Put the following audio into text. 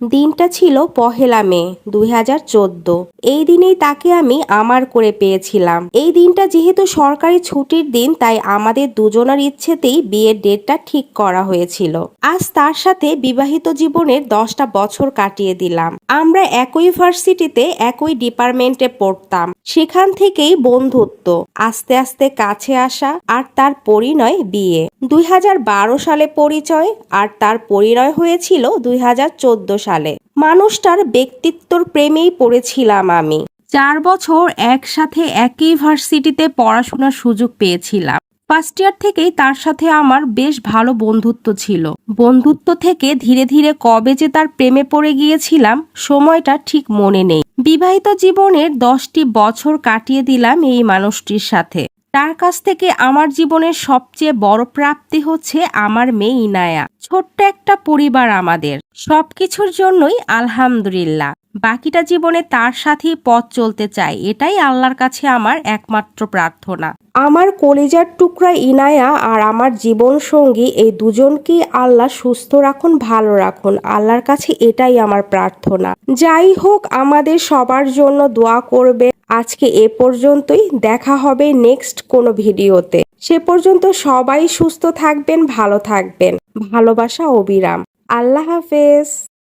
দিনটা ছিল পহেলা মে, দুই হাজার চোদ্দ। এই দিনেই তাকে আমি আমার করে পেয়েছিলাম। এই দিনটা যেহেতু সরকারি ছুটির দিন, তাই আমাদের দুজনের ইচ্ছেতেই বিয়ের ডেটটা ঠিক করা হয়েছিল। আজ তার সাথে বিবাহিত জীবনের দশটা বছর কাটিয়ে দিলাম। আমরা একই ভার্সিটিতে একই ডিপার্টমেন্টে পড়তাম। সেখান থেকেই বন্ধুত্ব, আস্তে আস্তে কাছে আসা আর তার পরিণয় বিয়ে। দুই হাজার বারো সালে পরিচয় আর তার পরিণয় হয়েছিল দুই হাজার চোদ্দ সালে। মানুষটার ব্যক্তিত্বর প্রেমেই পড়েছিলাম আমি। চার বছর একসাথে একই ভার্সিটিতে পড়াশোনার সুযোগ পেয়েছিলাম। ফার্স্ট ইয়ার থেকেই তার সাথে আমার বেশ ভালো বন্ধুত্ব ছিল। বন্ধুত্ব থেকে ধীরে ধীরে কবে যে তার প্রেমে পড়ে গিয়েছিলাম, সময়টা ঠিক মনে নেই। বিবাহিত জীবনের দশটি বছর কাটিয়ে দিলাম এই মানুষটির সাথে। তার কাছ থেকে আমার জীবনের সবচেয়ে বড় প্রাপ্তি হচ্ছে আমার মেয়ে ইনায়া। ছোট্ট একটা পরিবার আমাদের। সবকিছুর জন্যই আলহামদুলিল্লাহ। বাকিটা জীবনে তার সাথেই পথ চলতে চাই। এটাই আল্লাহর কাছে আমার একমাত্র প্রার্থনা। আমার কলিজার টুকরা ইনায়া আর আমার জীবন সঙ্গী এই দুজনকেই আল্লাহ সুস্থ রাখুন, ভালো রাখুন। আল্লাহর কাছে এটাই আমার প্রার্থনা। যাই হোক, আমাদের সবার জন্য দোয়া করবে। আজকে এ পর্যন্তই। দেখা হবে নেক্সট কোনো ভিডিওতে। সে পর্যন্ত সবাই সুস্থ থাকবেন, ভালো থাকবেন। ভালোবাসা, অবিরাম। আল্লাহ হাফেজ।